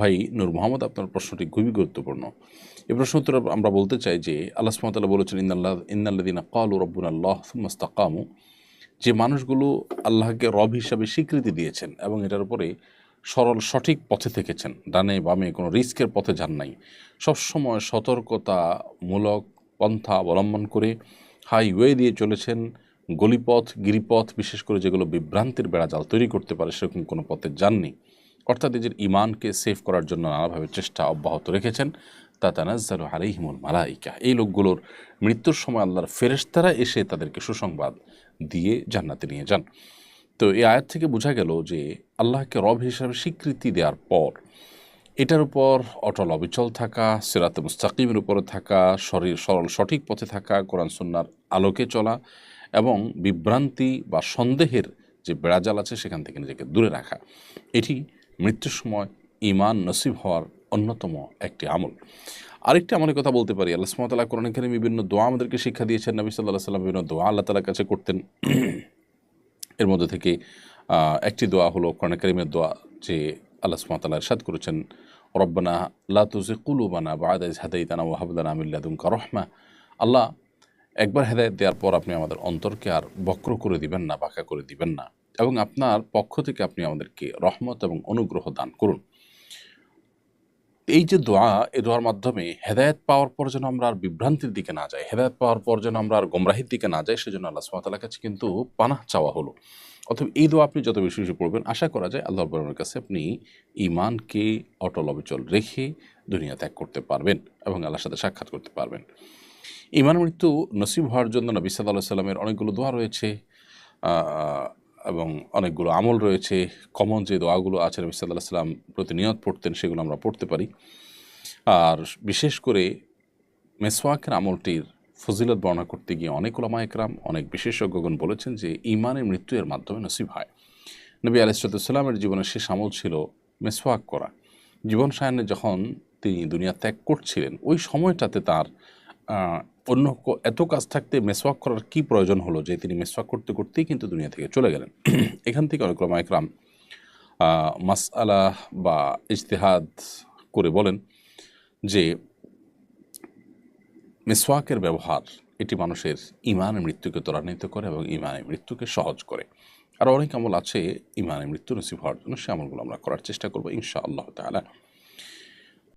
ভাই, নূর মোহাম্মদ, আপনার প্রশ্নটি খুবই গুরুত্বপূর্ণ। এই প্রশ্ন উত্তর আমরা বলতে চাই যে, আল্লাহ সুমতাল্লাহ বলেছেন ইন্দাল্লাহ ইন্দাল্লাদিনা কালু রব্বুন আল্লাহ মুস্তাকামু যে মানুষগুলো আল্লাহকে রব হিসাবে স্বীকৃতি দিয়েছেন এবং এটার উপরে সরল, সঠিক পথে থেকেছেন, ডানে বামে কোনো রিস্কের পথে যান নাই। সবসময় সতর্কতামূলক পন্থা অবলম্বন করে হাইওয়ে দিয়ে চলেছেন, গলিপথ, গিরিপথ, বিশেষ করে যেগুলো বিভ্রান্তির বেড়াজাল তৈরি করতে পারে সেরকম কোনো পথে যাননি। অর্থাৎ নিজের ইমানকে সেভ করার জন্য নানাভাবে চেষ্টা অব্যাহত রেখেছেন। তা তানাজ্জাল আলাইহিমুল মালাইকা। এই লোকগুলোর মৃত্যুর সময় আল্লাহর ফেরেশতারা এসে তাদেরকে সুসংবাদ দিয়ে জান্নাতে নিয়ে যান। তো এই আয়াত থেকে বোঝা গেল যে আল্লাহকে রব হিসাবে স্বীকৃতি দেওয়ার পর এটার উপর অটল অবিচল থাকা, সিরাতে মুস্তাকিমের উপরে থাকা, শরীর সরল সঠিক পথে থাকা, কোরআন সন্ন্যার আলোকে চলা এবং বিভ্রান্তি বা সন্দেহের যে বেড়াজাল আছে সেখান থেকে নিজেকে দূরে রাখা। এটি মৃত্যুর সময় ইমান নসিব হওয়ার অন্যতম একটি আমল। আরেকটি আমলের কথা বলতে পারি। আল্লাহ সুমতাল্লাহ কোরআন এখানে বিভিন্ন দোয়া আমাদেরকে শিক্ষা দিয়েছেন। নবী সাল্লাহ সাল্লাম বিভিন্ন দোয়া আল্লাহ তালার কাছে করতেন। এর মধ্যে থেকে একটি দোয়া হলো কোরআন করিমের দোয়া যে আল্লাহ সুমতাল্লাহ ইরশাদ করেছেন, রব্বানা লা তুজি কুলুবানা বাদ হাদাইতানা ও হাবদানা আমিল্লাদুমকা রহমা। আল্লাহ, একবার হেদায়ত দেওয়ার পর আপনি আমাদের অন্তরকে আর বক্র করে দিবেন না, বাঁকা করে দিবেন না। এবং আপনার পক্ষ থেকে আপনি আমাদেরকে রহমত এবং অনুগ্রহ দান করুন। এই যে দোয়া, এই দোয়ার মাধ্যমে হেদায়ত পাওয়ার পর যেন আমরা আর বিভ্রান্তির দিকে না যাই, হেদায়ত পাওয়ার পর যেন আমরা আর গোমরাহির দিকে না যাই, সেজন্য আল্লাহ সুমাতালার কাছে কিন্তু পানাহ চাওয়া হলো। অথবা এই দোয়া আপনি যত বেশি বেশি পড়বেন, আশা করা যায় আল্লাহ বরমের কাছে আপনি ইমানকে অটল অবিচল রেখে দুনিয়া ত্যাগ করতে পারবেন এবং আল্লাহর সাথে সাক্ষাৎ করতে পারবেন। ইমান মৃত্যু নসিব হওয়ার জন্য নবী সাল্লাহ সাল্লামের অনেকগুলো দোয়া রয়েছে। এবং অনেকগুলো আমল রয়েছে। কমন যে দোয়াগুলো আছে, নবী সাল্লাহ সাল্লাম প্রতিনিয়ত পড়তেন, সেগুলো আমরা পড়তে পারি। আর বিশেষ করে মেসওয়াকের আমলটির ফজিলত বর্ণনা করতে গিয়ে অনেক ওলামা একরাম, অনেক বিশেষজ্ঞগণ বলেছেন যে ইমানের মৃত্যু এর মাধ্যমে নসিব হয়। নবী আলাইসালামের জীবনের শেষ আমল ছিল মেসওয়াক করা। জীবন সায়নে যখন তিনি দুনিয়া ত্যাগ করছিলেন, ওই সময়টাতে তার অন্য এত কাজ থাকতে মেসওয়াক করার কি প্রয়োজন হলো যে তিনি মেসওয়াক করতে করতেই কিন্তু দুনিয়া থেকে চলে গেলেন? এখান থেকে অনেক ওলামা একরাম মাস আলা বা ইজতেহাদ করে বলেন যে মেসওয়াকের ব্যবহার এটি মানুষের ইমানের মৃত্যুকে ত্বরান্বিত করে এবং ইমানের মৃত্যুকে সহজ করে। আর অনেক আমল আছে ইমানের মৃত্যু নসিব হওয়ার জন্য, সে আমলগুলো আমরা করার চেষ্টা করব ইনশা আল্লাহ তালা